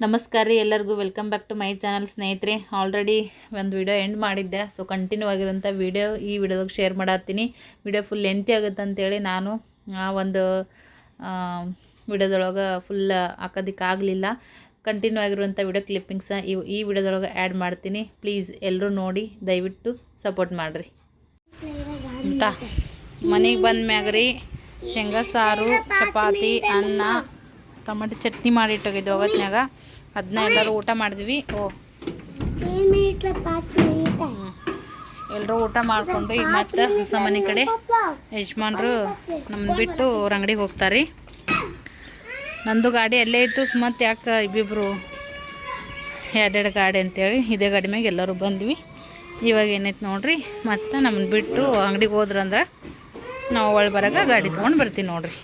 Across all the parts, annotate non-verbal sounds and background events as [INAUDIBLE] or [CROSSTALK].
ನಮಸ್ಕಾರ ರೀ ಎಲ್ಲರಿಗೂ. Welcome back to my channel ಸ್ನೇಹಿತರೆ. ಆಲ್ರೆಡಿ ಒಂದು ವಿಡಿಯೋ ಎಂಡ್ ಮಾಡಿದ್ದೆ. ಸೊ ಕಂಟಿನ್ಯೂ ಆಗಿರೋಂಥ ವಿಡಿಯೋ ಈ ವಿಡಿಯೋದಾಗ ಶೇರ್ ಮಾಡತ್ತೀನಿ. ವಿಡಿಯೋ ಫುಲ್ ಲೆಂತಿ ಆಗುತ್ತೆ ಅಂತೇಳಿ ನಾನು, ಆ, ಒಂದು ವಿಡಿಯೋದೊಳಗೆ ಫುಲ್ ಹಾಕೋದಕ್ಕಾಗಲಿಲ್ಲ ಕಂಟಿನ್ಯೂ ಆಗಿರುವಂಥ ವಿಡಿಯೋ ಕ್ಲಿಪ್ಪಿಂಗ್ಸ ಈ ಈ ವಿಡಿಯೋದೊಳಗೆ ಆ್ಯಡ್ ಮಾಡ್ತೀನಿ. ಪ್ಲೀಸ್ ಎಲ್ಲರೂ ನೋಡಿ, ದಯವಿಟ್ಟು ಸಪೋರ್ಟ್ ಮಾಡಿರಿ. ಅಂತ ಮನೆಗೆ ಬಂದ ಮ್ಯಾಗ ರೀ, ಶೇಂಗಾ ಸಾರು, ಚಪಾತಿ, ಅನ್ನ ಟೊಮೆಟೊ ಚಟ್ನಿ ಮಾಡಿಟ್ಟೋಗಿದ್ದೆ ಹೋಗೋತ್ನ್ಯಾಗ ಅದನ್ನ ಎಲ್ಲರೂ ಊಟ ಮಾಡಿದ್ವಿ. ಓ. ಎಲ್ಲರೂ ಊಟ ಮಾಡಿಕೊಂಡು ಈಗ ಮತ್ತೆ ಹೊಸ ಮನೆ ಕಡೆ ಯಜಮಾನ್ರು ನಮ್ಮನ್ನ ಬಿಟ್ಟು ಅವ್ರ ಅಂಗಡಿಗೆ ಹೋಗ್ತಾರೆ. ನಂದು ಗಾಡಿ ಅಲ್ಲೇ ಇತ್ತು. ಸುಮತ್ ಯಾಕೆ ಇಬ್ಬಿಬ್ರು ಎರಡೆರಡು ಗಾಡಿ ಅಂತೇಳಿ ಇದೇ ಗಾಡಿ ಮ್ಯಾಗೆ ಎಲ್ಲರೂ ಬಂದ್ವಿ. ಇವಾಗ ಏನೈತೆ ನೋಡ್ರಿ ಮತ್ತು ನಮ್ಮನ್ನ ಬಿಟ್ಟು ಅಂಗಡಿಗೆ ಹೋದ್ರಂದ್ರೆ ನಾವು ಒಳ ಬರಾಗ ಗಾಡಿ ತೊಗೊಂಡು ಬರ್ತೀವಿ ನೋಡ್ರಿ.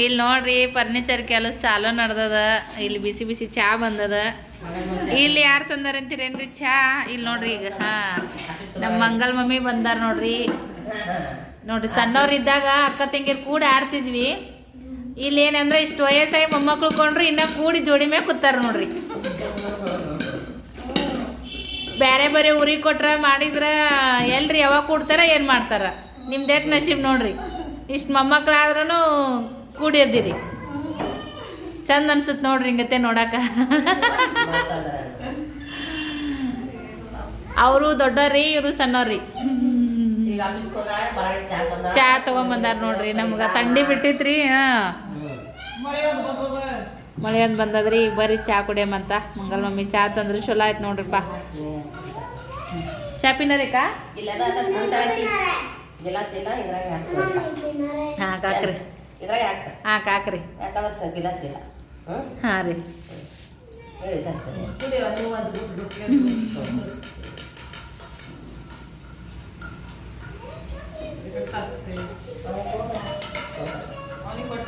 ಇಲ್ಲಿ ನೋಡ್ರಿ ಫರ್ನಿಚರ್ ಕೆಲಸ ಸಾಲ ನಡ್ದದ. ಇಲ್ಲಿ ಬಿಸಿ ಬಿಸಿ ಚಾ ಬಂದದ. ಇಲ್ಲಿ ಯಾರು ತಂದಾರ ಅಂತೀರೇನ್ರಿ ಚಾ? ಇಲ್ಲಿ ನೋಡ್ರಿ ಈಗ, ಹಾ. ನಮ್ಮ ಮಂಗಲ್ ಮಮ್ಮಿ ಬಂದಾರ ನೋಡ್ರಿ. ನೋಡ್ರಿ ಸಣ್ಣವ್ರಿದ್ದಾಗ ಅಕ್ಕ ತಂಗಿರ್ ಕೂಡ ಆಡ್ತಿದ್ವಿ. ಇಲ್ಲಿ ಏನಂದ್ರೆ ಇಷ್ಟು ವಯಸ್ಸಾಗಿ ಮೊಮ್ಮಕ್ಳು ಕೊಂಡ್ರು ಇನ್ನ ಕೂಡಿ ಜೋಡಿ ಮೇಲೆ ಕೂತಾರ ನೋಡ್ರಿ. ಬೇರೆ ಬೇರೆ ಊರಿಗೆ ಕೊಟ್ರ ಮಾಡಿದ್ರ ಎಲ್ರಿ ಯಾವಾಗ ಕೂಡ್ತಾರ ಏನು ಮಾಡ್ತಾರ? ನಿಮ್ದೇಟ್ ನಶೀಬ್ ನೋಡ್ರಿ. ಇಷ್ಟು ಮೊಮ್ಮಕ್ಳಾದ್ರೂ ಕೂಡಿ ಎದ್ದಿರಿ. ಚಂದ ಅನ್ಸುತ್ತೆ ನೋಡ್ರಿ ಹಿಂಗತ್ತೆ ನೋಡಾಕ. ಅವರು ದೊಡ್ಡವ್ರಿ ಇವರು ಸಣ್ಣವ್ರಿ ಚಾ ತಗೊಂಬಂದಾರ ನೋಡ್ರಿ ನಮ್ಗ. ಥಂಡಿ ಬಿಟ್ಟಿತ್ರಿ ಹಾ. ಮಳೆ ಅಂತ ಬಂದದ್ರಿ ಈಗ ಬರ್ರಿ ಚಾ ಕುಡಿಯಮ್ಮಂತ ಮಂಗಲ್ ಮಮ್ಮಿ ಚಾ ತಂದ್ರಿ ಚಲೋ ಆಯ್ತು ನೋಡ್ರಿಪ್ಪ. ಚಾ ಪಿನರಿಕಾ? ಹಾ ಕಾಕ್ರಿ ಇದ್ರಾಗ ಹಾಕ್ತ ಹಾ ಕಾಕ್ರಿ. ಯಾಕಂದ್ರೆ ಸ ಗಿಲಾಸ್ ಇಲ್ಲ? ಹ್ಞೂ ಹಾ ರೀ. ಹೇಳಿದ ಸರಿ.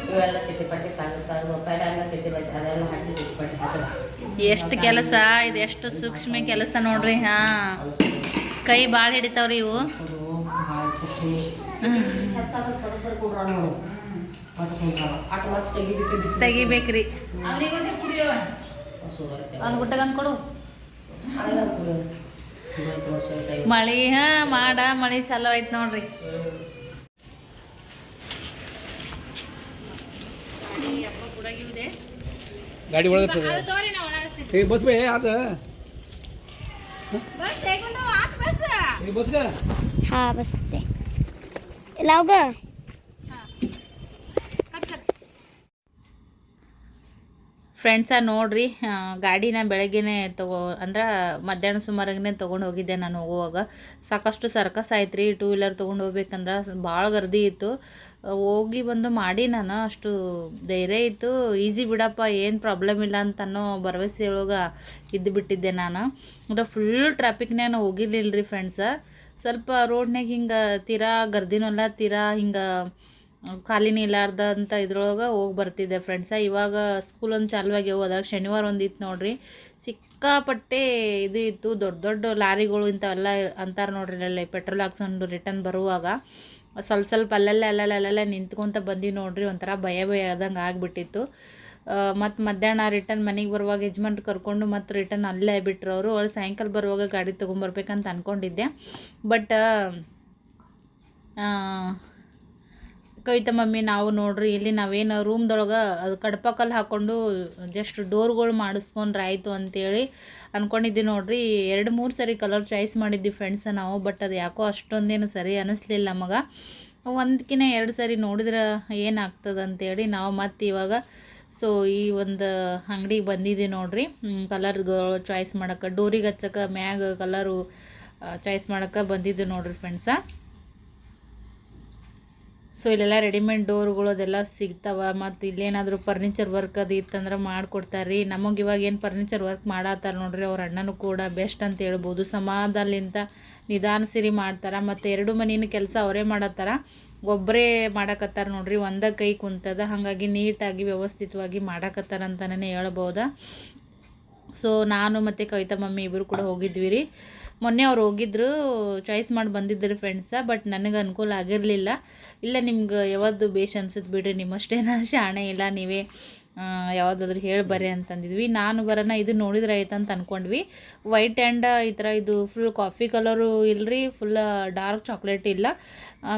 ಇವೆಲ್ಲ ಚಿಟ್ಟಿ ಪಟ್ಟಿ ತೆಗೆದು ತೆಗೆದು ಪೈಲ ಎಲ್ಲ ಚಿಟ್ಟಿ ಬಜ್ಜಿ ಅದೆಲ್ಲ ಹಚ್ಚಿ ಚಿಟ್ಟಿ ಪಟ್ಟಿ ಹಾಕಿದ ಎಷ್ಟು ಕೆಲಸ ಇದು ಎಷ್ಟು ಸೂಕ್ಷ್ಮ ಕೆಲಸ ನೋಡ್ರಿ ಹಾ. ಕೈ ಭಾಳ ಹಿಡಿತಾವ್ರಿ ಇವು. ತೆಗಿಬೇಕ್ರಿ. ಒಂದ್ ಮಳಿ ಹಾ ಮಾಡ ಮಳಿ ಚಲೋ ಐತ್ ನೋಡ್ರಿ. ಗಾಡಿ ಒಳಗೆ ಬಸ್ ಬೇ ಆತ. ಬಸ್ ಹಾ ಬಸ್ ಲವ್ಗ ಫ್ರೆಂಡ್ಸ ನೋಡ್ರಿ ಗಾಡಿನ ಬೆಳಗ್ಗೆ ತಗೋ, ಅಂದ್ರೆ ಮಧ್ಯಾಹ್ನ ಸುಮಾರಾಗೇ ತೊಗೊಂಡು ಹೋಗಿದ್ದೆ ನಾನು ಹೋಗುವಾಗ. ಸಾಕಷ್ಟು ಸರ್ಕಸ್ ಆಯ್ತು ರೀ ಟೂ ವೀಲರ್ ತೊಗೊಂಡು ಹೋಗ್ಬೇಕಂದ್ರೆ ಭಾಳ ಗರ್ದಿ ಇತ್ತು. ಹೋಗಿ ಬಂದು ಮಾಡಿ ನಾನು ಅಷ್ಟು ಧೈರ್ಯ ಇತ್ತು. ಈಸಿ ಬಿಡಪ್ಪ, ಏನು ಪ್ರಾಬ್ಲಮ್ ಇಲ್ಲ ಅಂತ ಅನ್ನೋ ಭರವಸೆ ಒಳಗೆ ಇದ್ದು ಬಿಟ್ಟಿದ್ದೆ ನಾನು. ಅಂದ್ರೆ ಫುಲ್ ಟ್ರಾಫಿಕ್ನಾಗ ಹೋಗಿರ್ಲಿಲ್ಲ ರೀ ಫ್ರೆಂಡ್ಸ ಸ್ವಲ್ಪ ರೋಡ್ನಾಗ ಹಿಂಗೆ ತೀರಾ ಗರ್ದಿನಲ್ಲ, ತೀರಾ ಹಿಂಗೆ ಖಾಲಿನೇ ಇಲ್ಲಾರ್ದಂಥ ಇದ್ರೊಳಗೆ ಹೋಗಿ ಬರ್ತಿದ್ದೆ ಫ್ರೆಂಡ್ಸ ಇವಾಗ ಸ್ಕೂಲ್ ಒಂದು ಆಗ್ಯಾವ ಅದ್ರಾಗ ಶನಿವಾರ ಒಂದು ಇತ್ತು ನೋಡ್ರಿ. ಸಿಕ್ಕಾಪಟ್ಟೆ ಇದು ಇತ್ತು, ದೊಡ್ಡ ದೊಡ್ಡ ಲಾರಿಗಳು ಇಂಥವೆಲ್ಲ ಅಂತಾರೆ ನೋಡ್ರಿ ಅಲ್ಲೇ ಪೆಟ್ರೋಲ್ ಹಾಕ್ಸ್ಕೊಂಡು ರಿಟರ್ನ್ ಬರುವಾಗ. ಸ್ವಲ್ಪ ಸ್ವಲ್ಪ ಅಲ್ಲೆಲ್ಲ ಅಲ್ಲೆಲ್ಲ ಅಲ್ಲೆಲ್ಲ ನಿಂತ್ಕೊಂತ ಬಂದ್ವಿ ನೋಡ್ರಿ, ಒಂಥರ ಭಯ ಭಯ ಆದಂಗೆ ಆಗಿಬಿಟ್ಟಿತ್ತು. ಮತ್ತು ಮಧ್ಯಾಹ್ನ ರಿಟರ್ನ್ ಮನೆಗೆ ಬರುವಾಗ ಯಜಮಾನ್ರು ಕರ್ಕೊಂಡು ಮತ್ತು ರಿಟರ್ನ್ ಅಲ್ಲೇ ಬಿಟ್ರು ಅವರು. ಅವ್ರು ಸಾಯಂಕಾಲ ಬರುವಾಗ ಗಾಡಿ ತೊಗೊಂಬರ್ಬೇಕಂತ ಅಂದ್ಕೊಂಡಿದ್ದೆ ಬಟ್ ಕವಿತಾ ಮಮ್ಮಿ, ನಾವು ನೋಡ್ರಿ, ಇಲ್ಲಿ ನಾವೇನು ರೂಮ್ದೊಳಗೆ ಅದು ಕಡ್ಪಕಲ್ಲಿ ಹಾಕ್ಕೊಂಡು ಜಸ್ಟ್ ಡೋರ್ಗಳು ಮಾಡಿಸ್ಕೊಂಡ್ರೆ ಆಯಿತು ಅಂತೇಳಿ ಅಂದ್ಕೊಂಡಿದ್ವಿ ನೋಡ್ರಿ. ಎರಡು, ಮೂರು ಸರಿ ಕಲರ್ ಚಾಯ್ಸ್ ಮಾಡಿದ್ವಿ ಫ್ರೆಂಡ್ಸ ನಾವು ಬಟ್ ಅದು ಯಾಕೋ ಅಷ್ಟೊಂದೇನು ಸರಿ ಅನ್ನಿಸ್ಲಿಲ್ಲ ನಮಗೆ ಒಂದಕ್ಕಿಂತ ಎರಡು ಸರಿ ನೋಡಿದ್ರೆ ಏನಾಗ್ತದೆ ಅಂತೇಳಿ ನಾವು ಮತ್ತೆ ಇವಾಗ ಸೊ ಈ ಒಂದು ಅಂಗಡಿಗೆ ಬಂದಿದ್ದೀವಿ ನೋಡ್ರಿ. ಕಲರ್ಗಳು ಚಾಯ್ಸ್ ಮಾಡೋಕೆ ಡೋರಿಗೆ ಹಚ್ಚಕ್ಕೆ ಮ್ಯಾಗ ಕಲರು ಚಾಯ್ಸ್ ಮಾಡೋಕೆ ಬಂದಿದ್ದು ನೋಡ್ರಿ ಫ್ರೆಂಡ್ಸ ಸೊ ಇಲ್ಲೆಲ್ಲ ರೆಡಿಮೇಡ್ ಡೋರ್ಗಳು ಅದೆಲ್ಲ ಸಿಗ್ತಾವ. ಮತ್ತು ಇಲ್ಲೇನಾದರೂ ಫರ್ನಿಚರ್ ವರ್ಕ್ ಅದು ಇತ್ತಂದ್ರೆ ಮಾಡಿಕೊಡ್ತಾರೆ ರೀ ನಮಗೆ ಇವಾಗ ಏನು ಫರ್ನಿಚರ್ ವರ್ಕ್ ಮಾಡತ್ತಾರ ನೋಡ್ರಿ, ಅವ್ರ ಅಣ್ಣನೂ ಕೂಡ ಬೆಸ್ಟ್ ಅಂತ ಹೇಳ್ಬೋದು. ಸಮಾಧಾನಲಿಂದ ನಿಧಾನ ಸಿರಿ ಮಾಡ್ತಾರೆ. ಮತ್ತು ಎರಡು ಮನೇನ ಕೆಲಸ ಅವರೇ ಮಾಡತ್ತಾರ. ಒಬ್ಬರೇ ಮಾಡಕತ್ತಾರ ನೋಡ್ರಿ, ಒಂದೇ ಕೈ ಕುಂತದ. ಹಾಗಾಗಿ ನೀಟಾಗಿ ವ್ಯವಸ್ಥಿತವಾಗಿ ಮಾಡಕತ್ತಾರ ಅಂತಲೇ ಹೇಳ್ಬೋದಾ. ಸೊ ನಾನು ಮತ್ತು ಕವಿತಾ ಮಮ್ಮಿ ಇಬ್ಬರು ಕೂಡ ಹೋಗಿದ್ವಿ ರೀ ಮೊನ್ನೆ ಅವ್ರು ಹೋಗಿದ್ರು ಚಾಯ್ಸ್ ಮಾಡಿ ಬಂದಿದ್ದರು ಫ್ರೆಂಡ್ಸ ಬಟ್ ನನಗೆ ಅನುಕೂಲ ಆಗಿರಲಿಲ್ಲ. ಇಲ್ಲ ನಿಮ್ಗೆ ಯಾವತ್ತು ಬೇಷ್ ಅನ್ಸುತ್ತೆ ಬಿಡ್ರಿ ನಿಮ್ಮಷ್ಟೇನ ಶಾಣೆ ಇಲ್ಲ, ನೀವೇ ಯಾವುದಾದ್ರೂ ಹೇಳಿ ಬರ್ರಿ ಅಂತಂದಿದ್ವಿ ನಾನು ಬರೋಣ ಇದು ನೋಡಿದ್ರೆ ಆಯ್ತು ಅಂತ ಅಂದ್ಕೊಂಡ್ವಿ ವೈಟ್ ಆ್ಯಂಡ್ ಈ ಥರ ಇದು ಫುಲ್ ಕಾಫಿ ಕಲರು ಇಲ್ಲರಿ ಫುಲ್ ಡಾರ್ಕ್ ಚಾಕ್ಲೇಟ್ ಇಲ್ಲ.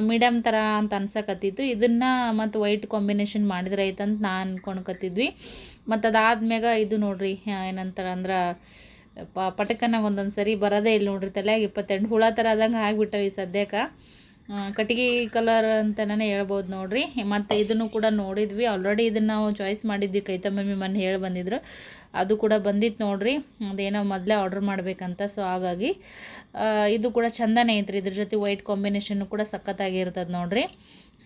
ಮೀಡಿಯಮ್ ಥರ ಅಂತ ಅನ್ಸಕತ್ತಿತ್ತು. ಇದನ್ನು ಮತ್ತು ವೈಟ್ ಕಾಂಬಿನೇಷನ್ ಮಾಡಿದ್ರೆ ಆಯ್ತು ಅಂತ ನಾನು ಅನ್ಕೊಂಡ್ಕತ್ತಿದ್ವಿ. ಮತ್ತು ಅದಾದ್ಮ್ಯಾಗ ಇದು ನೋಡ್ರಿ ಏನಂತಾರೆ ಅಂದ್ರೆ, ಪ, ಪಟಕನಾಗ ಒಂದೊಂದು ಸರಿ ಬರೋದೇ ಇಲ್ಲ ನೋಡ್ರಿ ತಲೆಯಾಗ ಇಪ್ಪತ್ತೆಂಟು ಹುಳ ಥರ ಆದಂಗೆ ಆಗಿಬಿಟ್ಟವೆ ಸದ್ಯಕ್ಕೆ. ಕಟ್ಟಿಗೆ ಕಲರ್ ಅಂತಲೇ ಹೇಳ್ಬೋದು ನೋಡಿರಿ. ಮತ್ತು ಇದನ್ನು ಕೂಡ ನೋಡಿದ್ವಿ. ಆಲ್ರೆಡಿ ಇದನ್ನು ನಾವು ಚಾಯ್ಸ್ ಮಾಡಿದ್ವಿ. ಕೈತ ಮಮ್ಮಿ ಮನೆ ಹೇಳಿ ಬಂದಿದ್ರು. ಅದು ಕೂಡ ಬಂದಿತ್ತು ನೋಡಿರಿ. ಅದೇನೋ ಮೊದಲೇ ಆರ್ಡ್ರ್ ಮಾಡಬೇಕಂತ. ಸೊ ಹಾಗಾಗಿ ಇದು ಕೂಡ ಚಂದನೇ ಐತ್ರಿ. ಇದ್ರ ಜೊತೆ ವೈಟ್ ಕಾಂಬಿನೇಷನ್ನು ಕೂಡ ಸಖತ್ತಾಗಿರ್ತದೆ ನೋಡಿರಿ.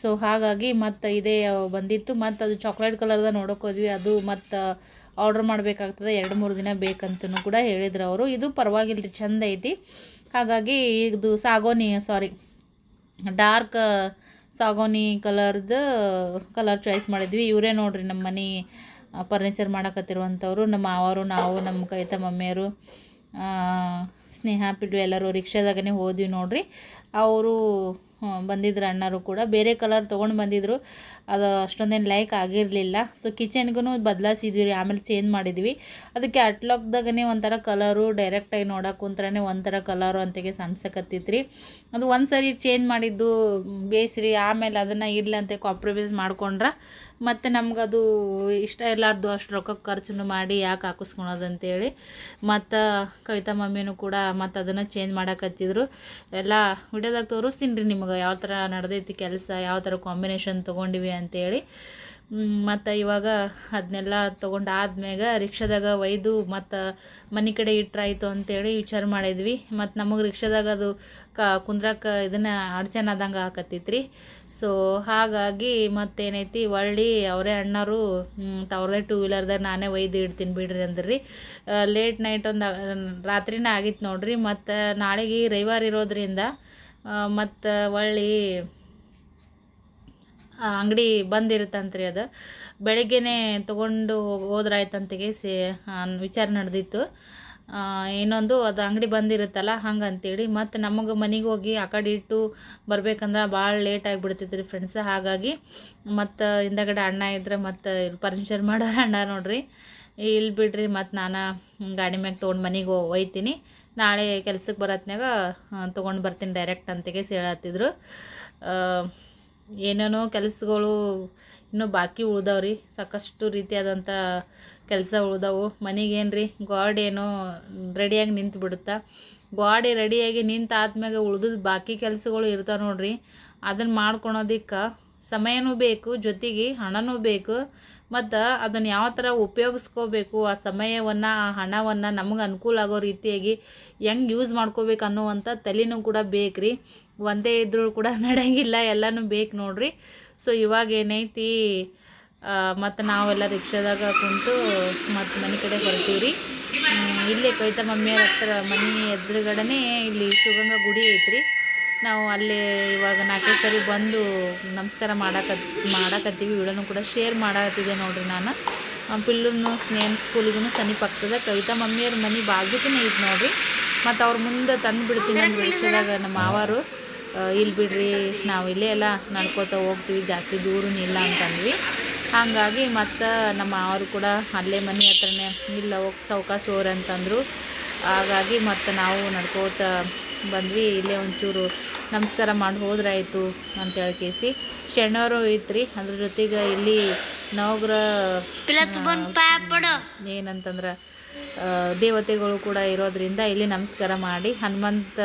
ಸೊ ಹಾಗಾಗಿ ಮತ್ತು ಇದೇ ಬಂದಿತ್ತು. ಮತ್ತು ಅದು ಚಾಕ್ಲೇಟ್ ಕಲರ್ದ ನೋಡೋಕೆ ಹೋದ್ವಿ. ಅದು ಮತ್ತು ಆರ್ಡ್ರ್ ಮಾಡಬೇಕಾಗ್ತದೆ. ಎರಡು, ಮೂರು ದಿನ ಬೇಕಂತನೂ ಕೂಡ ಹೇಳಿದ್ರು ಅವರು. ಇದು ಪರವಾಗಿಲ್ಲ ರೀ ಚಂದ ಐತಿ. ಹಾಗಾಗಿ, ಇದು ಸಾಗೋನಿ ಸಾರಿ ಡಾರ್ಕ್ ಸಾಗೋನಿ ಕಲರ್ದು ಕಲರ್ ಚಾಯ್ಸ್ ಮಾಡಿದ್ವಿ. ಇವರೇ ನೋಡ್ರಿ ನಮ್ಮ ಮನೆ ಫರ್ನಿಚರ್ ಮಾಡಕತ್ತಿರುವಂಥವ್ರು. ನಮ್ಮ ಮಾವರು, ನಾವು, ನಮ್ಮ ಕೈತ ಮಮ್ಮಿಯರು ಸ್ನೇಹ ಪಿಡು ಎಲ್ಲರೂ ರಿಕ್ಷಾದಾಗನೇ ಹೋದ್ವಿ ನೋಡ್ರಿ. ಅವರು ಬಂದಿದ್ರು, ಅಣ್ಣರು ಕೂಡ. ಬೇರೆ ಕಲರ್ ತೊಗೊಂಡು ಬಂದಿದ್ರು. ಅದು ಅಷ್ಟೊಂದೇನು ಲೈಕ್ ಆಗಿರಲಿಲ್ಲ. ಸೊ ಕಿಚನ್ಗೂ ಬದಲಾಯಿಸಿದ್ವಿ ರೀ ಆಮೇಲೆ ಚೇಂಜ್ ಮಾಡಿದ್ವಿ. ಅದಕ್ಕೆ ಅಟ್ಲಾಕ್ದಾಗನೇ ಒಂಥರ ಕಲರು ಡೈರೆಕ್ಟಾಗಿ ನೋಡಕ್ಕೆ ಕುಂತ್ರನೇ ಒಂಥರ ಕಲರು ಅಂತೆಗೆ ಅನ್ಸಕತ್ತಿತ್ತು ರೀ ಅದು ಒಂದು ಸರಿ ಚೇಂಜ್ ಮಾಡಿದ್ದು ಬೇಸ್ರಿ, ಆಮೇಲೆ ಅದನ್ನು ಇರಲಿ ಅಂತ ಕಾಂಪ್ರಮೈಸ್ ಮಾಡ್ಕೊಂಡ್ರೆ ಮತ್ತು ನಮಗದು ಇಷ್ಟ ಇರಲಾರ್ದು ಅಷ್ಟು ರೊಕ್ಕ ಖರ್ಚು ಮಾಡಿ ಯಾಕೆ ಹಾಕಿಸ್ಕೊಳೋದು ಅಂತೇಳಿ ಮತ್ತು ಕವಿತಾ ಮಮ್ಮಿನೂ ಕೂಡ ಮತ್ತು ಅದನ್ನು ಚೇಂಜ್ ಮಾಡಕತ್ತಿದ್ರು. ಎಲ್ಲ ವಿಡಿಯೋದಾಗ ತೋರಿಸ್ತೀನಿ ರೀ ನಿಮ್ಗೆ ಯಾವ ಥರ ನಡೆದೈತಿ ಕೆಲಸ ಯಾವ ಥರ ಕಾಂಬಿನೇಷನ್ ತೊಗೊಂಡಿವಿ ಅಂತೇಳಿ. ಮತ್ತು ಇವಾಗ ಅದನ್ನೆಲ್ಲ ತೊಗೊಂಡು ಆದ್ಮ್ಯಾಗ ರಿಕ್ಷಾದಾಗ ಒಯ್ದು ಮತ್ತು ಮನೆ ಕಡೆ ಇಟ್ಟರಾಯ್ತು ಅಂತೇಳಿ ವಿಚಾರ ಮಾಡಿದ್ವಿ. ಮತ್ತು ನಮಗೆ ರಿಕ್ಷಾದಾಗ ಅದು ಕ ಕುಂದ್ರಕ್ಕೆ ಇದನ್ನು ಅಡಚಣೆ ಆದಂಗೆ ಆಕತ್ತಿತ್ತು ರೀ ಸೊ ಹಾಗಾಗಿ ಮತ್ತೇನೈತಿ ಹೊಳ್ಳಿ ಅವರೇ ಅಣ್ಣರು ತವ್ರದೇ ಟೂ ವೀಲರ್ದಾಗ ನಾನೇ ಒಯ್ದು ಇಡ್ತೀನಿ ಬಿಡ್ರಿ ಅಂದ್ರಿ. ಲೇಟ್ ನೈಟ್ ಒಂದು, ರಾತ್ರಿನೇ ಆಗಿತ್ತು ನೋಡ್ರಿ. ಮತ್ತು ನಾಳೆಗೆ ರವಿವಾರ ಇರೋದ್ರಿಂದ ಮತ್ತು ಒಳ್ಳಿ ಅಂಗಡಿ ಬಂದಿರುತ್ತಂತ್ರಿ ಅದು. ಬೆಳಗ್ಗೆನೇ ತೊಗೊಂಡು ಹೋದ್ರಾಯ್ತಂತಿಗೆ ಸೇ ವಿಚಾರ ನಡೆದಿತ್ತು. ಇನ್ನೊಂದು ಅದು ಅಂಗಡಿ ಬಂದಿರುತ್ತಲ್ಲ ಹಂಗೆ ಅಂತೇಳಿ ಮತ್ತು ನಮಗೆ ಮನೆಗೆ ಹೋಗಿ ಆ ಕಡೆ ಇಟ್ಟು ಬರ್ಬೇಕಂದ್ರೆ ಭಾಳ ಲೇಟ್ ಆಗಿ ರೀ ಫ್ರೆಂಡ್ಸ್ ಹಾಗಾಗಿ ಮತ್ತು ಹಿಂದಗಡೆ ಅಣ್ಣ ಇದ್ರೆ ಮತ್ತು ಪರ್ಮಿಷನ್ ಮಾಡೋರು ಅಣ್ಣ ನೋಡ್ರಿ. ಇಲ್ಲಿ ಬಿಡ್ರಿ ಮತ್ತು ನಾನು ಗಾಡಿ ಮ್ಯಾಗ ತೊಗೊಂಡು ಮನೆಗೆ ಒಯ್ತೀನಿ ನಾಳೆ ಕೆಲ್ಸಕ್ಕೆ ಬರತ್ನಾಗ ತೊಗೊಂಡು ಬರ್ತೀನಿ ಡೈರೆಕ್ಟ್ ಅಂತಿಗೆ ಹೇಳತ್ತಿದ್ರು. ಏನೇನೋ ಕೆಲಸಗಳು ಇನ್ನೂ ಬಾಕಿ ಉಳ್ದವ್ರಿ. ಸಾಕಷ್ಟು ರೀತಿಯಾದಂಥ ಕೆಲಸ ಉಳ್ದವು. ಮನೆಗೇನು ರೀ ಗ್ವಾಡೆ ಏನೋ ರೆಡಿಯಾಗಿ ನಿಂತು ಬಿಡುತ್ತಾ? ಗಾಡಿ ರೆಡಿಯಾಗಿ ನಿಂತು ಆದ್ಮ್ಯಾಗ ಉಳ್ದದ್ದು ಬಾಕಿ ಕೆಲಸಗಳು ಇರ್ತಾವೆ ನೋಡಿರಿ. ಅದನ್ನು ಮಾಡ್ಕೊಳೋದಕ್ಕೆ ಸಮಯನೂ ಬೇಕು, ಜೊತೆಗೆ ಹಣನೂ ಬೇಕು. ಮತ್ತು ಅದನ್ನು ಯಾವ ಥರ ಉಪಯೋಗಿಸ್ಕೋಬೇಕು, ಆ ಸಮಯವನ್ನು, ಆ ಹಣವನ್ನು ನಮಗೆ ಅನುಕೂಲ ಆಗೋ ರೀತಿಯಾಗಿ ಹೆಂಗೆ ಯೂಸ್ ಮಾಡ್ಕೋಬೇಕು ಅನ್ನುವಂಥ ತಲೆನೂ ಕೂಡ ಬೇಕು ರೀ ಒಂದೇ ಇದ್ರೂ ಕೂಡ [LAUGHS] ನಡೆಯಂಗಿಲ್ಲ ಎಲ್ಲನೂ ಬೇಕು ನೋಡ್ರಿ. ಸೊ ಇವಾಗ ಏನೈತಿ ಮತ್ತು ನಾವೆಲ್ಲ ರಿಕ್ಷಾದಾಗ ಕುಂತು ಮತ್ತು ಮನೆ ಕಡೆ ಬರ್ತೀವಿ ರೀ ಇಲ್ಲೇ ಕವಿತಾ ಮಮ್ಮಿಯವ್ರ ಹತ್ರ ಮನೆ ಎದುರುಗಡೆನೇ ಇಲ್ಲಿ ಶಿವಗಂಗಾ ಗುಡಿ ಐತ್ರಿ. ನಾವು ಅಲ್ಲಿ ಇವಾಗ ನಾಲ್ಕೈದು ಸರಿ ಬಂದು ನಮಸ್ಕಾರ ಮಾಡಕ ಮಾಡಕತ್ತೀವಿ. ವಿಡಿಯೋನು ಕೂಡ ಶೇರ್ ಮಾಡತ್ತಿದ್ದೆ ನೋಡ್ರಿ ನಾನು. ಪಿಲ್ಲುನು ಸ್ನೇಹ ಸ್ಕೂಲಿಗೂ ಸನಿ ಪಕ್ಕದ ಕವಿತಾ ಮಮ್ಮಿಯವ್ರ ಮನೆ ಬಾಜುಕೇ ಇದು ನೋಡ್ರಿ. ಮತ್ತು ಅವ್ರ ಮುಂದೆ ತಂದು ಬಿಡ್ತೀನಿ ನಮ್ಮ ವಿಷಯದಾಗ ನಮ್ಮ ಮಾವಾರು. ಇಲ್ಲಿ ಬಿಡ್ರಿ ನಾವು ಇಲ್ಲೇ ಎಲ್ಲ ನಡ್ಕೋತ ಹೋಗ್ತೀವಿ ಜಾಸ್ತಿ ದೂರನೂ ಇಲ್ಲ ಅಂತಂದ್ವಿ. ಹಾಗಾಗಿ ಮತ್ತು ನಮ್ಮ ಮಾವರು ಕೂಡ ಅಲ್ಲೇ ಮನೆ ಹತ್ರನೇ ಇಲ್ಲ ಹೋಗಿ ಸಾವ್ಕಾಶ ಹೋರಂತಂದರು ಅಂತಂದರು. ಹಾಗಾಗಿ ಮತ್ತು ನಾವು ನಡ್ಕೋತ ಬಂದ್ವಿ. ಇಲ್ಲೇ ಒಂಚೂರು ನಮಸ್ಕಾರ ಮಾಡಿ ಹೋದ್ರಾಯಿತು ಅಂತ ಕೇಸಿ ಶನಿವಾರ ಐತ್ರಿ ಅದ್ರ ಜೊತೆಗೆ ಇಲ್ಲಿ ನವಗ್ರ ಏನಂತಂದ್ರೆ ದೇವತೆಗಳು ಕೂಡ ಇರೋದ್ರಿಂದ ಇಲ್ಲಿ ನಮಸ್ಕಾರ ಮಾಡಿ ಹನುಮಂತ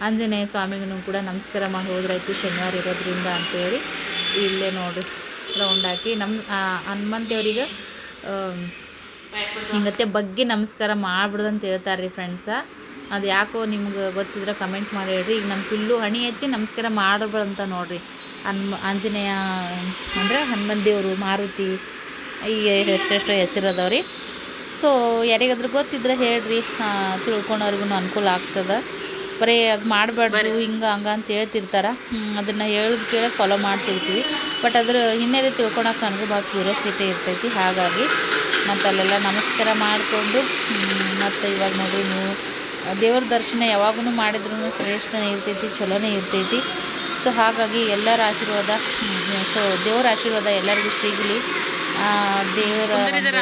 ಆಂಜನೇಯ ಸ್ವಾಮಿಗೂ ಕೂಡ ನಮಸ್ಕಾರ ಮಾಡಿ ಹೋದ್ರಾಯ್ತು ಶನಿವಾರ ಇರೋದ್ರಿಂದ ಅಂತೇಳಿ ಇಲ್ಲೇ ನೋಡ್ರಿ ರೌಂಡ್ ಹಾಕಿ. ನಮ್ಮ ಹನುಮಂತ ದೇವ್ರಿಗೆ ಹಿಂಗತ್ತೆ ಬಗ್ಗೆ ನಮಸ್ಕಾರ ಮಾಡ್ಬಿಡ್ದು ಅಂತ ಹೇಳ್ತಾರೆ ರೀ ಫ್ರೆಂಡ್ಸ ಅದು ಯಾಕೋ ನಿಮ್ಗೆ ಗೊತ್ತಿದ್ರೆ ಕಮೆಂಟ್ ಮಾಡಿ ಹೇಳ್ರಿ. ಈಗ ನಮ್ಮ ಪಿಲ್ಲು ಹಣಿ ಹಚ್ಚಿ ನಮಸ್ಕಾರ ಮಾಡಬಾರ್ದಂತ ಅಂತ ನೋಡ್ರಿ. ಹನ್ಮ ಆಂಜನೇಯ ಅಂದರೆ ಹನುಮನ್ ದೇವರು ಮಾರುತಿ ಈಗ ಎಷ್ಟೆಷ್ಟೋ ರೀ ಸೊ ಯಾರಿಗಾದ್ರೂ ಗೊತ್ತಿದ್ರೆ ಹೇಳ್ರಿ. ತಿಳ್ಕೊಳೋರ್ಗು ಅನುಕೂಲ ಆಗ್ತದೆ. ಬರೀ ಅದು ಮಾಡಬಾರ್ದು ಹಿಂಗೆ ಹಂಗೆ ಅಂತ ಹೇಳ್ತಿರ್ತಾರೆ. ಅದನ್ನು ಹೇಳೋದು ಕೇಳಿ ಫಾಲೋ ಮಾಡ್ತಿರ್ತೀವಿ. ಬಟ್ ಅದ್ರ ಹಿನ್ನೆಲೆ ತಿಳ್ಕೊಳಕ್ಕೆ ನನಗೂ ಭಾಳ ಕ್ಯೂರಿಯಾಸಿಟಿ ಇರ್ತೈತಿ. ಹಾಗಾಗಿ ಮತ್ತು ಅಲ್ಲೆಲ್ಲ ನಮಸ್ಕಾರ ಮಾಡಿಕೊಂಡು ಮತ್ತು ಇವಾಗ ನೋಡಿ ನೀವು ದೇವ್ರ ದರ್ಶನ ಯಾವಾಗೂ ಮಾಡಿದ್ರೂ ಶ್ರೇಷ್ಠನೇ ಇರ್ತೈತಿ ಚಲೋನೇ ಇರ್ತೈತಿ. ಸೊ ಹಾಗಾಗಿ ಎಲ್ಲರ ಆಶೀರ್ವಾದ ಸೊ ದೇವರ ಆಶೀರ್ವಾದ ಎಲ್ಲರಿಗೂ ಸಿಗಲಿ. ದೇವರ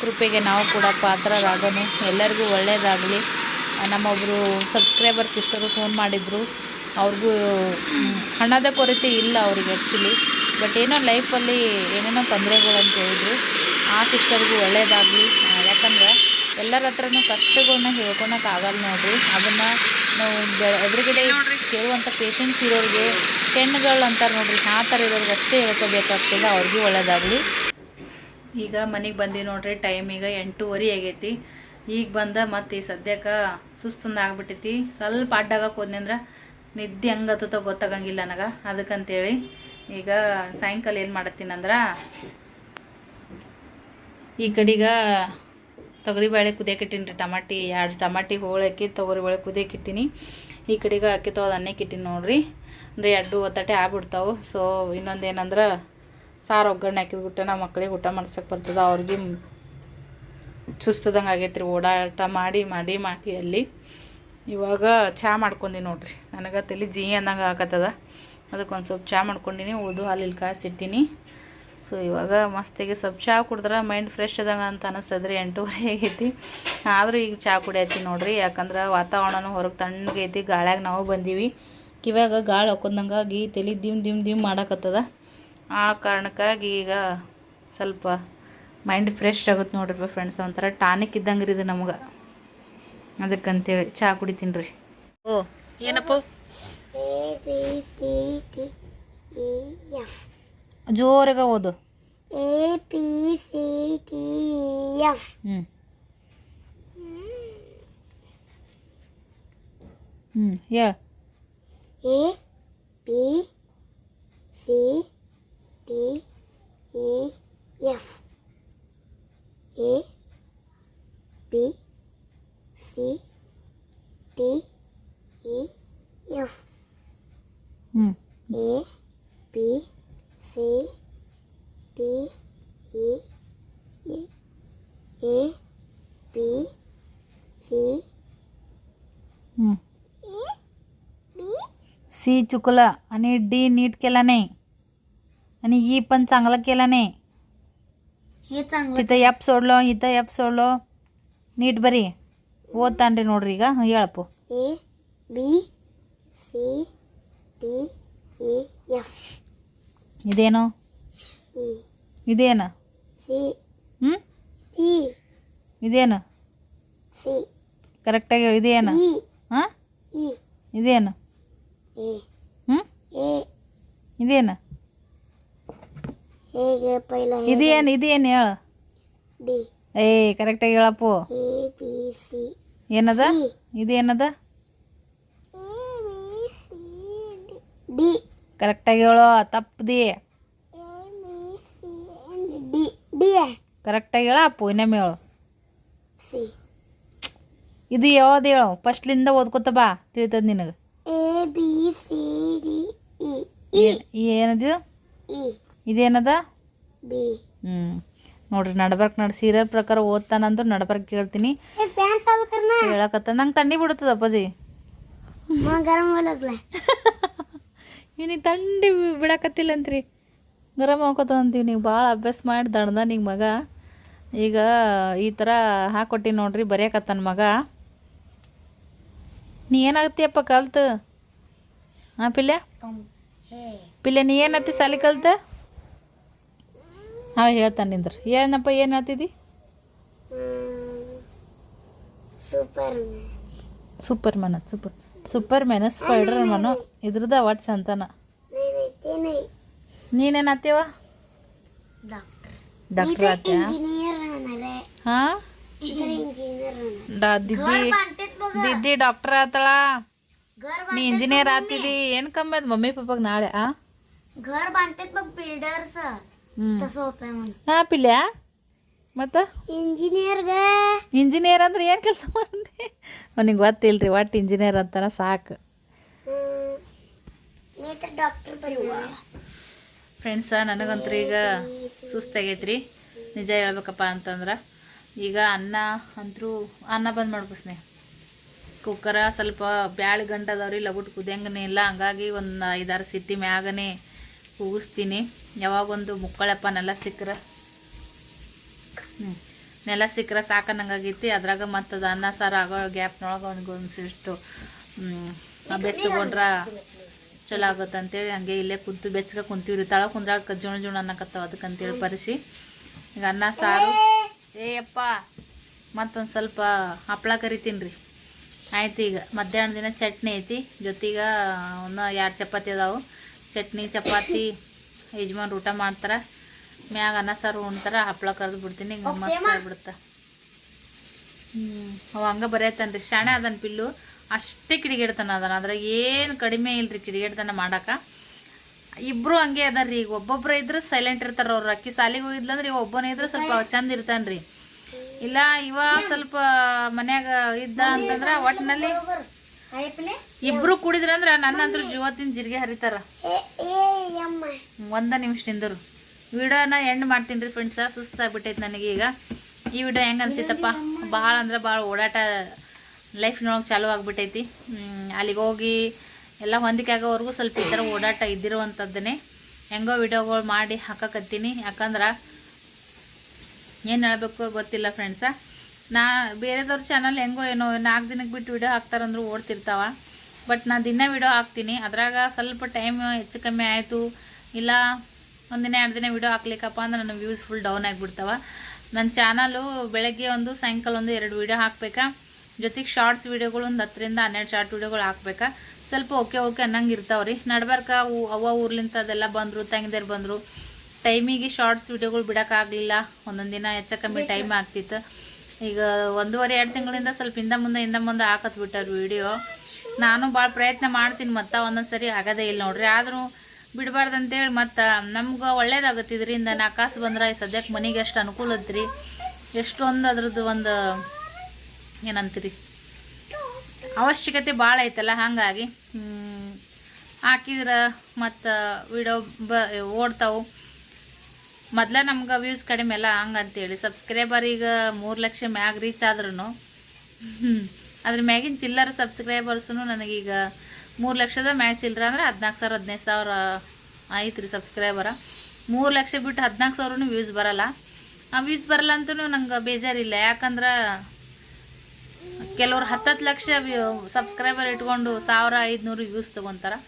ಕೃಪೆಗೆ ನಾವು ಕೂಡ ಪಾತ್ರರಾಗೋಣ. ಎಲ್ಲರಿಗೂ ಒಳ್ಳೆಯದಾಗಲಿ ನಮ್ಮೊಬ್ಬರು ಸಬ್ಸ್ಕ್ರೈಬರ್ ಸಿಸ್ಟರು ಫೋನ್ ಮಾಡಿದರು. ಅವ್ರಿಗೂ ಹಣದ ಕೊರತೆ ಇಲ್ಲ ಅವ್ರಿಗೆ ಆ್ಯಕ್ಚುಲಿ ಬಟ್ ಏನೋ ಲೈಫಲ್ಲಿ ಏನೇನೋ ತೊಂದರೆಗಳು ಅಂತ ಹೇಳಿದ್ರು. ಆ ಸಿಸ್ಟರ್ಗೂ ಒಳ್ಳೆಯದಾಗಲಿ ಯಾಕಂದ್ರೆ ಎಲ್ಲರ ಹತ್ರನೂ ಕಷ್ಟಗಳನ್ನ ಹೇಳ್ಕೊಳಕ್ಕೆ ಆಗಲ್ಲ ನೋಡ್ರಿ. ಅದನ್ನು ನಾವು ಬೆ, ಎದುರುಗಡೆ ಕೇಳುವಂಥ ಪೇಷನ್ಸ್ ಇರೋರಿಗೆ ಹೆಣ್ಣುಗಳು ಅಂತಾರೆ ನೋಡ್ರಿ, ಆ ಥರ ಇರೋರಿಗೆ ಅಷ್ಟೇ ಹೇಳ್ಕೊಬೇಕಾಗ್ತದೆ, ಅವ್ರಿಗೂ ಒಳ್ಳೆಯದಾಗಲಿ ಈಗ ಮನೆಗೆ ಬಂದೀವಿ ನೋಡ್ರಿ ಟೈಮ್ ಈಗ ಎಂಟೂವರೆ ಆಗೈತಿ. ಈಗ ಬಂದ ಮತ್ತೆ ಸದ್ಯಕ್ಕೆ ಸುಸ್ತಂದು ಆಗ್ಬಿಟ್ಟೈತಿ. ಸ್ವಲ್ಪ ಅಡ್ಡಾಗಕ್ಕೆ ಹೋದ್ನಂದ್ರೆ ನಿದ್ದೆ ಹೆಂಗೆ ಗೊತ್ತಾಗಂಗಿಲ್ಲ ನನಗೆ. ಅದಕ್ಕಂತೇಳಿ ಈಗ ಸಾಯಂಕಾಲ ಏನು ಮಾಡತ್ತೀನಂದ್ರೆ ಈ ಕಡೆಗ ತೊಗರಿಬೇಳೆ ಕುದಿಯಕ್ಕೆ ರೀ ಟಮಾಟಿ, ಎರಡು ಟಮಾಟಿ ಹೋಳಕ್ಕಿ ತೊಗರಿಬೇಳೆ ಕುದಿಯಕ್ಕೆ ಇಟ್ಟೀನಿ. ಈ ಕಡೆಗೆ ಅಕ್ಕಿ ಅದು ಅನ್ನಕ್ಕೆ ಇಟ್ಟೀನಿ ನೋಡ್ರಿ. ಅಂದರೆ ಎರಡು ಒತ್ತಟೆ ಆಗ್ಬಿಡ್ತಾವೆ. ಸೊ ಇನ್ನೊಂದು ಏನಂದ್ರೆ ಸಾರು ಒಗ್ಗರಣೆ ಹಾಕಿದ್ಬಿಟ್ಟೆ ನಮ್ಮ ಮಕ್ಕಳಿಗೆ ಊಟ ಮಾಡ್ಸೋಕೆ ಬರ್ತದೆ. ಅವ್ರಿಗೆ ಸುಸ್ತದಂಗೆ ಆಗೈತೆ ರೀ ಓಡಾಟ ಮಾಡಿ ಮಾಡಿ ಮಾಡಿ ಅಲ್ಲಿ. ಇವಾಗ ಚಹಾ ಮಾಡ್ಕೊಂಡಿ ನೋಡಿರಿ. ನನಗೆ ತಲೆ ಜೀ ಅನ್ನಂಗೆ ಆಗತ್ತದ. ಅದಕ್ಕೆ ಒಂದು ಸ್ವಲ್ಪ ಚಹಾ ಮಾಡ್ಕೊಂಡಿನಿ. ಉಳಿದು ಹಾಲಿಲ್ಲಿ ಕಾಯಿಸಿಟ್ಟಿನಿ. ಸೊ ಇವಾಗ ಮಸ್ತಿಗೆ ಸ್ವಲ್ಪ ಚಹಾ ಕುಡಿದ್ರೆ ಮೈಂಡ್ ಫ್ರೆಶ್ ಅದಂಗ ಅಂತ ಅನಿಸ್ತದ್ರಿ ಎಂಟೂವರೆ ಆಗೈತಿ. ಆದರೂ ಈಗ ಚಹಾ ಕುಡಿಯತ್ತಿ ನೋಡ್ರಿ ಯಾಕಂದ್ರೆ ವಾತಾವರಣನೂ ಹೊರಗೆ ತಣ್ಣಗೆ ಐತಿ ಗಾಳ್ಯಾಗ ನಾವು ಬಂದೀವಿ. ಕಿವ್ಯಾಗ ಗಾಳಿ ಹಾಕೊಂಡಂಗಾಗಿ ತಲೆ ದಿಮ್ ದಿಮ್ ದಿಮ್ ಮಾಡಕತ್ತದ. ಆ ಕಾರಣಕ್ಕಾಗಿ ಈಗ ಸ್ವಲ್ಪ ಮೈಂಡ್ ಫ್ರೆಶ್ ಆಗುತ್ತೆ ನೋಡ್ರಿ ಫ್ರೆಂಡ್ಸ್ ಒಂಥರ ಟಾನಿಕ್ ಇದ್ದಂಗೆ ರೀ ಇದು ನಮ್ಗೆ. ಅದಕ್ಕಂತೇಳಿ ಚಹಾ ಕುಡಿತೀನಿ ರೀ ಓ ಏನಪ್ಪ? A B C D E F ಜೋರಾಗ ಓದು. A B C D F ಹ್ಞೂ ಹ್ಞೂ ಹೇಳ. A B C D E F A B C D E F ಹ್ಞೂ A B C D E A B C हम्म. सी चुकलं आणि D NEET केला नाही आणि ई पण चांगला केला नाही हे चांगलं तिथं ಎಪ್ सोडलो इथं ಎಪ್ सोडलो ನೀಟ್ ಬರೀ ಓದ್ತಾನ್ರಿ ನೋಡ್ರಿ ಈಗ ಹ್ಞೂ ಹೇಳಪ್ಪು A B C D E F ಇದೇನು? ಇದೇನು? ಹ್ಞೂ ಇದೇನು? ಕರೆಕ್ಟಾಗಿ ಹೇಳು ಇದೇನು? ಹಾಂ? ಇದೇನು? ಹ್ಞೂ ಇದೇನು? ಇದೇನು ಇದೇನು ಹೇಳು? ಏ ಕರೆಕ್ಟಾಗಿ ಹೇಳಪ್ಪು. ಏನದ? ಇದೇನದ? ಡಿ. ಕರೆಕ್ಟಾಗಿ ಹೇಳೋ ತಪ್ಪದಿ. ಕರೆಕ್ಟಾಗಿ ಹೇಳ ಪೂನಮ್ ಹೇಳು. ಇದು ಯಾವ್ದು ಹೇಳು? ಫಸ್ಟ್ಲಿಂದ ಓದ್ಕೊತ ಬಾ ತಿಳಿತದ ನಿನಗೆ. ಏನದು? ಇದೇನದ? ಹ್ಮ್. ನೋಡ್ರಿ ನಡಬರ್ಕ್ ನಡ್ ಸೀರಿಯಲ್ ಪ್ರಕಾರ ಓದ್ತಾನಂದ್ರೆ ನಡಬರ್ಕ್ ಕೇಳ್ತೀನಿ. ಹೇಳಕತ್ತ ನಂಗೆ ತಣ್ಣಿ ಬಿಡುತ್ತದ ಅಪ್ಪಾಜಿ [LAUGHS] ನೀನು ತಂಡಿ ಬಿಡಕತ್ತಿಲ್ಲ ಗರಮ್ ಗರಂ ಹಾಕೋತಾವ ಅಂತೀವಿ ನೀವು ಭಾಳ ಅಭ್ಯಾಸ ಮಾಡಿ ದಣ್ದ ನಿಂಗೆ ಮಗ. ಈಗ ಈ ಥರ ಹಾಕೊಟ್ಟಿ ನೋಡ್ರಿ ಬರೆಯಕತ್ತಾನ ಮಗ. ನೀ ಏನಾಗತ್ತಿಯಪ್ಪ ಕಲ್ತು? ಹಾಂ ಪಿಲ್ಯ? ಪಿಲ್ಯ ನೀ ಏನತ್ತಿ ಸಾಲಿ ಕಲ್ತ? ಹಾಂ ಹೇಳ್ತಾನೆ ನಿಂದ್ರಿ. ಏನಪ್ಪ ಏನು ಹೇಳ್ತಿದ್ದಿ? Super super super. Super man spider Manu ಇದ್ರದ ಒಟ್ಟು ಸಂತಾನ नहीं नहीं ते नहीं ನೀನೇನು ಹತ್ತೀವ डॉक्टर ಡಾಕ್ಟರ್ ಆತ್ಯಾ इंजिनियर राहणार आहे ಹಾಂ इकडे इंजिनियर राहणार ಡಾ ದಿದ್ದಿ बांधतेत बघ ದಿದ್ದಿ ಡಾಕ್ಟರ್ ಆತಳ घर ನೀ ಇಂಜಿನಿಯರ್ ಆತಿದಿ ಏನು ಕಮ್ಮಿ ಅದ ಮಮ್ಮಿ ಪಪ್ಪಾಗ ನಾಳೆ ಆ घर बांधतेत बघ बिल्डर्स ಹ್ಞೂ तसं होतंय म्हणून ಹಾಂ ಪಿಲ್ಯ ಮತ್ತು इंजिनियर ग ಇಂಜಿನಿಯರ್ ಅಂದ್ರೆ ಏನು ಕೆಲಸ ಮಾಡಿ ಅವ್ನಿಗೆ ಗೊತ್ತಿಲ್ರಿ ಒಟ್ಟು ಇಂಜಿನಿಯರ್ ಅಂತಾನೆ ಸಾಕು. ಫ್ರೆಂಡ್ಸ ನನಗಂತೂ ಈಗ ಸುಸ್ತಾಗೈತ್ರಿ. ನಿಜ ಹೇಳ್ಬೇಕಪ್ಪ ಅಂತಂದ್ರೆ ಈಗ ಅನ್ನ ಅಂತರೂ ಅನ್ನ ಬಂದ್ ಮಾಡ್ಕೊಸ್ನಿ ಕುಕ್ಕರ ಸ್ವಲ್ಪ ಬ್ಯಾಳೆ ಗಂಟದವ್ರಿ ಲಗುಟ್ ಕುದಿಯಂಗನೇ ಇಲ್ಲ. ಹಂಗಾಗಿ ಒಂದು ಐದಾರು ಸಿಟ್ಟಿ ಮ್ಯಾಗನೇ ಕೂಗಿಸ್ತೀನಿ. ಯಾವಾಗೊಂದು ಮುಕ್ಕಳಪ್ಪನೆಲ್ಲ ಸಿಕ್ಕರೆ. ಹ್ಞೂ ನೆಲ ಸಿಕ್ಕರೆ ಸಾಕನಂಗಾಗೈತಿ. ಅದ್ರಾಗ ಮತ್ತದ ಅನ್ನ, ಸಾರು ಆಗೋ ಗ್ಯಾಪ್ನೊಳಗೆ ಅವ್ನಿಗೆ ಒಂದಿಷ್ಟು ಬೆಚ್ಚಗೊಂಡ್ರೆ ಚಲೋ ಆಗುತ್ತೆ ಅಂತೇಳಿ ಹಂಗೆ ಇಲ್ಲೇ ಕುಂತು ಬೆಚ್ಚಗೆ ಕುಂತೀವಿ ರೀ ತಳ ಕುಂದ್ರಾಗ ಜುಣ ಜುಣ ಅನ್ನಕತ್ತಾವ ಅದಕ್ಕಂತೇಳಿ ಪರಿಸಿ ಈಗ ಅನ್ನ, ಸಾರು. ಏಯಪ್ಪ ಮತ್ತೊಂದು ಸ್ವಲ್ಪ ಹಪ್ಪಳ ಕರಿತೀನಿ ಆಯ್ತು ಈಗ ಮಧ್ಯಾಹ್ನ ದಿನ ಚಟ್ನಿ ಐತಿ. ಜೊತೆಗೆ ಒಂದು ಎರಡು ಚಪಾತಿ ಅದಾವು. ಚಟ್ನಿ, ಚಪಾತಿ, ಯಜಮಾನ್ರು ಊಟ ಮಾಡ್ತಾರೆ. ಮ್ಯಾಗ ಅನ್ನ ಸಾರು ಉಣ್ತಾರ ಹಪ್ಪಳ ಕರೆದು ಬಿಡ್ತೀನಿ ಹಿಂಗೆ ಮಸ್ತ್ ಆಗ್ಬಿಡುತ್ತೆ. ಹ್ಞೂ ಅವ ಹಂಗೆ ಬರೆಯತ್ತನ್ರಿ. ಶಾಣೆ ಅದನ್ ಪಿಲ್ಲು ಅಷ್ಟೇ ಕಿಡಿಗೇಡ್ತಾನ ಅದನ್ನ. ಅದ್ರಾಗ ಏನು ಕಡಿಮೆ ಇಲ್ರಿ ಕಿಡಿಗೇಡ್ತಾನ ಮಾಡಾಕ. ಇಬ್ರು ಹಂಗೆ ಅದಾರ್ರಿ. ಈಗ ಒಬ್ಬೊಬ್ರ ಇದ್ರೆ ಸೈಲೆಂಟ್ ಇರ್ತಾರ ಅವ್ರು ಅಕ್ಕಿ ಸಾಲಿಗೆ ಹೋಗಿದ್ಲಂದ್ರೆ ಇವ ಒಬ್ಬನೇ ಇದ್ರೆ ಸ್ವಲ್ಪ ಚಂದ ಇರ್ತಾನ್ರಿ. ಇಲ್ಲ ಇವ ಸ್ವಲ್ಪ ಮನ್ಯಾಗ ಇದ್ದ ಅಂತಂದ್ರ ಒಟ್ಟಿನಲ್ಲಿ ಇಬ್ರು ಕುಡಿದ್ರಂದ್ರ ನನ್ನ ಅಂದ್ರ ಜೀವತ್ತಿನ ಜಿರಿಗೆ ಹರಿತಾರ. ಒಂದ ನಿಮಿಷ ನಿಂದರು ವಿಡಿಯೋನ ಎಂಡ್ ಮಾಡ್ತೀನಿ ರೀ ಫ್ರೆಂಡ್ಸ ಸುಸ್ತಾಗ್ಬಿಟ್ಟೈತೆ ನನಗೆ ಈಗ. ಈ ವಿಡಿಯೋ ಹೆಂಗೆ ಅನ್ಸಿತ್ತಪ್ಪ? ಭಾಳ ಅಂದ್ರೆ ಭಾಳ ಓಡಾಟ ಲೈಫ್ನೊಳಗೆ ಚಾಲೂ ಆಗ್ಬಿಟ್ಟೈತಿ. ಅಲ್ಲಿಗೆ ಹೋಗಿ ಎಲ್ಲ ಹೊಂದಿಕೆ ಆಗೋವರೆಗೂ ಸ್ವಲ್ಪ ಈ ಥರ ಓಡಾಟ ಇದ್ದಿರುವಂಥದ್ದನ್ನೇ ಹೆಂಗೋ ವಿಡಿಯೋಗಳು ಮಾಡಿ ಹಾಕಕತ್ತೀನಿ. ಯಾಕಂದ್ರೆ ಏನು ಹೇಳಬೇಕು ಗೊತ್ತಿಲ್ಲ ಫ್ರೆಂಡ್ಸ ನಾ ಬೇರೆದವ್ರ ಚಾನಲ್ ಹೆಂಗೋ ಏನೋ ನಾಲ್ಕು ದಿನಕ್ಕೆ ಬಿಟ್ಟು ವಿಡಿಯೋ ಹಾಕ್ತಾರಂದ್ರು ಓಡ್ತಿರ್ತಾವ. ಬಟ್ ನಾ ದಿನ ವಿಡಿಯೋ ಹಾಕ್ತೀನಿ. ಅದ್ರಾಗ ಸ್ವಲ್ಪ ಟೈಮ್ ಹೆಚ್ಚು ಕಮ್ಮಿ ಆಯಿತು. ಇಲ್ಲ ಒಂದಿನ ಎರಡು ದಿನ ವಿಡಿಯೋ ಹಾಕ್ಲಿಕ್ಕಪ್ಪ ಅಂದ್ರೆ ನನ್ನ ವ್ಯೂಸ್ ಫುಲ್ ಡೌನ್ ಆಗಿಬಿಡ್ತಾವೆ. ನನ್ನ ಚಾನಲು ಬೆಳಗ್ಗೆ ಒಂದು ಸಾಯಂಕಾಲ ಒಂದು ಎರಡು ವಿಡಿಯೋ ಹಾಕ್ಬೇಕಾ? ಜೊತೆಗೆ ಶಾರ್ಟ್ಸ್ ವಿಡಿಯೋಗಳು ಒಂದು ಹತ್ತರಿಂದ ಹನ್ನೆರಡು ಶಾರ್ಟ್ ವೀಡಿಯೋಗಳು ಹಾಕ್ಬೇಕಾ? ಸ್ವಲ್ಪ ಓಕೆ ಓಕೆ ಅನ್ನಂಗೆ ಇರ್ತಾವ್ರಿ. ರೀ ನಡ್ಬಾರ್ಕ ಅವ್ವ ಊರ್ಲಿಂತ ಅದೆಲ್ಲ ಬಂದರು ತಂಗಿದೇರು ಬಂದರು. ಟೈಮಿಗೆ ಶಾರ್ಟ್ಸ್ ವಿಡಿಯೋಗಳು ಬಿಡೋಕ್ಕಾಗಲಿಲ್ಲ ಒಂದೊಂದು ದಿನ ಹೆಚ್ಚು ಕಮ್ಮಿ ಟೈಮ್ ಆಗ್ತಿತ್ತು. ಈಗ ಒಂದೂವರೆ ಎರಡು ತಿಂಗಳಿಂದ ಸ್ವಲ್ಪ ಹಿಂದೆ ಮುಂದೆ ಹಿಂದೆ ಮುಂದೆ ಹಾಕತ್ ಬಿಟ್ಟಾರ ವಿಡಿಯೋ ನಾನು ಭಾಳ ಪ್ರಯತ್ನ ಮಾಡ್ತೀನಿ ಮತ್ತು ಒಂದೊಂದು ಸರಿ ಆಗೋದೇ ಇಲ್ಲ ನೋಡ್ರಿ. ಆದರೂ ಬಿಡಬಾರ್ದು ಅಂತೇಳಿ ಮತ್ತು ನಮ್ಗೆ ಒಳ್ಳೇದಾಗುತ್ತೆ ಇದರಿಂದ ನಾ ಕಾಸು ಬಂದ್ರೆ ಸದ್ಯಕ್ಕೆ ಮನೆಗೆ ಎಷ್ಟು ಅನುಕೂಲ ಐತ್ರಿ? ಎಷ್ಟೊಂದು ಅದ್ರದ್ದು ಒಂದು ಏನಂತೀರಿ? ಅವಶ್ಯಕತೆ ಭಾಳ ಐತಲ್ಲ ಹಾಗಾಗಿ ಹಾಕಿದ್ರೆ ಮತ್ತು ವಿಡಿಯೋ ಬ ಓಡ್ತಾವೆ. ಮೊದಲ ನಮ್ಗೆ ವ್ಯೂಸ್ ಕಡಿಮೆ ಅಲ್ಲ ಹಂಗಂತೇಳಿ. ಸಬ್ಸ್ಕ್ರೈಬರ್ ಈಗ ಮೂರು ಲಕ್ಷ ಮ್ಯಾಗ ರೀಚ್ ಆದ್ರೂ ಅದ್ರ ಮ್ಯಾಗಿನ ಚಿಲ್ಲರ್ ಸಬ್ಸ್ಕ್ರೈಬರ್ಸು ನನಗೀಗ ಮೂರು ಲಕ್ಷದ ಮ್ಯಾಚ್ ಚಿಲ್ಲರ ಅಂದರೆ ಹದಿನಾಲ್ಕು ಸಾವಿರ, ಹದಿನೈದು ಸಾವಿರ ಆಯ್ತು ರೀ ಸಬ್ಸ್ಕ್ರೈಬರ ಮೂರು ಲಕ್ಷ ಬಿಟ್ಟು ಹದಿನಾಲ್ಕು ಸಾವಿರನೂ ವ್ಯೂಸ್ ಬರಲ್ಲ. ಆ ವ್ಯೂಸ್ ಬರಲ್ಲ ಅಂತೂ ನಂಗೆ ಬೇಜಾರಿಲ್ಲ. ಯಾಕಂದ್ರೆ ಕೆಲವ್ರು ಹತ್ತತ್ತು ಲಕ್ಷ ಸಬ್ಸ್ಕ್ರೈಬರ್ ಇಟ್ಕೊಂಡು ಸಾವಿರ, ಐದುನೂರು ವ್ಯೂಸ್ ತೊಗೊತಾರೆ.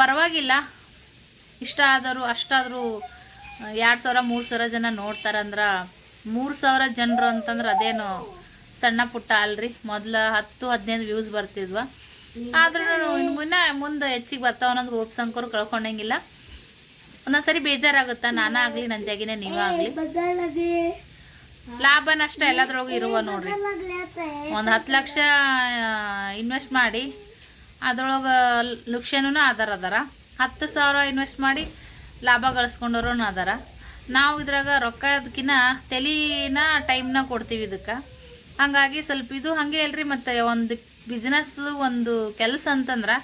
ಪರವಾಗಿಲ್ಲ. ಇಷ್ಟ ಆದರೂ, ಅಷ್ಟಾದರೂ ಎರಡು ಸಾವಿರ, ಮೂರು ಸಾವಿರ ಜನ ನೋಡ್ತಾರಂದ್ರೆ ಮೂರು ಸಾವಿರ ಜನರು ಅಂತಂದ್ರೆ ಅದೇನು ಸಣ್ಣ ಪುಟ್ಟ ಅಲ್ರಿ. ಮೊದಲು ಹತ್ತು, ಹದಿನೈದು ವ್ಯೂಸ್ ಬರ್ತಿದ್ವ. ಆದ್ರೂ ಮುನ್ನ ಮುಂದೆ ಹೆಚ್ಚಿಗೆ ಬರ್ತಾವ ಅನ್ನೋದು ಹೋಪ್ ಸಂಕರು ಕಳ್ಕೊಂಡಂಗಿಲ್ಲ. ಒಂದೊಂದ್ಸರಿ ಬೇಜಾರಾಗುತ್ತಾ? ನಾನ ಆಗ್ಲಿ ನನ್ನ ಜಾಗಿನೇ ನೀವೇ ಆಗ್ಲಿ. ಲಾಭ ನಷ್ಟ ಎಲ್ಲದ್ರೊಳಗು ಇರುವ ನೋಡ್ರಿ. ಒಂದ್ ಹತ್ತು ಲಕ್ಷ ಇನ್ವೆಸ್ಟ್ ಮಾಡಿ ಅದ್ರೊಳಗ ಲುಕ್ಷನು ಆಧಾರ ಅದಾರ. ಹತ್ತು ಸಾವಿರ ಇನ್ವೆಸ್ಟ್ ಮಾಡಿ ಲಾಭ ಗಳಿಸ್ಕೊಂಡವ್ರೂ ಅದಾರ. ನಾವು ಇದ್ರಾಗ ರೊಕ್ಕದಕ್ಕಿನ್ನ ತಲಿನ ಟೈಮ್ನ ಕೊಡ್ತೀವಿ ಇದಕ್ಕೆ. ಹಾಗಾಗಿ ಸ್ವಲ್ಪ ಇದು ಹಂಗೆ ಅಲ್ರಿ ಮತ್ತೆ ಒಂದು ಬಿಸ್ನೆಸ್ ಒಂದು ಕೆಲಸ ಅಂತಂದ್ರೆ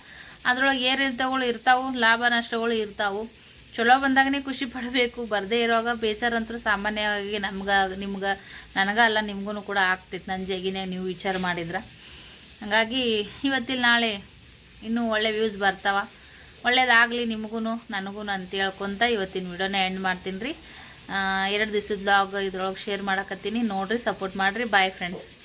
ಅದ್ರೊಳಗೆ ಏರಿಳಿತಗಳು ಇರ್ತಾವು ಲಾಭ ನಷ್ಟಗಳು ಇರ್ತಾವು. ಚಲೋ ಬಂದಾಗನೇ ಖುಷಿ ಪಡಬೇಕು. ಬರದೇ ಇರುವಾಗ ಬೇಸರಂತೂ ಸಾಮಾನ್ಯವಾಗಿ ನಮ್ಗೆ, ನಿಮ್ಗೆ, ನನಗೆ ಅಲ್ಲ ನಿಮ್ಗೂ ಕೂಡ ಆಗ್ತೈತೆ ನನ್ನ ಜಗಿನೇ ನೀವು ವಿಚಾರ ಮಾಡಿದ್ರೆ. ಹಾಗಾಗಿ ಇವತ್ತಿಲ್ಲ ನಾಳೆ ಇನ್ನೂ ಒಳ್ಳೆ ವ್ಯೂಸ್ ಬರ್ತಾವ. ಒಳ್ಳೇದಾಗಲಿ ನಿಮಗೂ ನನಗೂ ಅಂತ ಹೇಳ್ಕೊತ ಇವತ್ತಿನ ವಿಡಿಯೋನ ಎಂಡ್ ಮಾಡ್ತೀನಿ ರೀ. ಎರಡು ದಿವಸದ ಬ್ಲಾಗ್ ಇದ್ರೊಳಗೆ ಶೇರ್ ಮಾಡಕತ್ತೀನಿ. ನೋಡಿರಿ ಸಪೋರ್ಟ್ ಮಾಡಿರಿ. Bye friends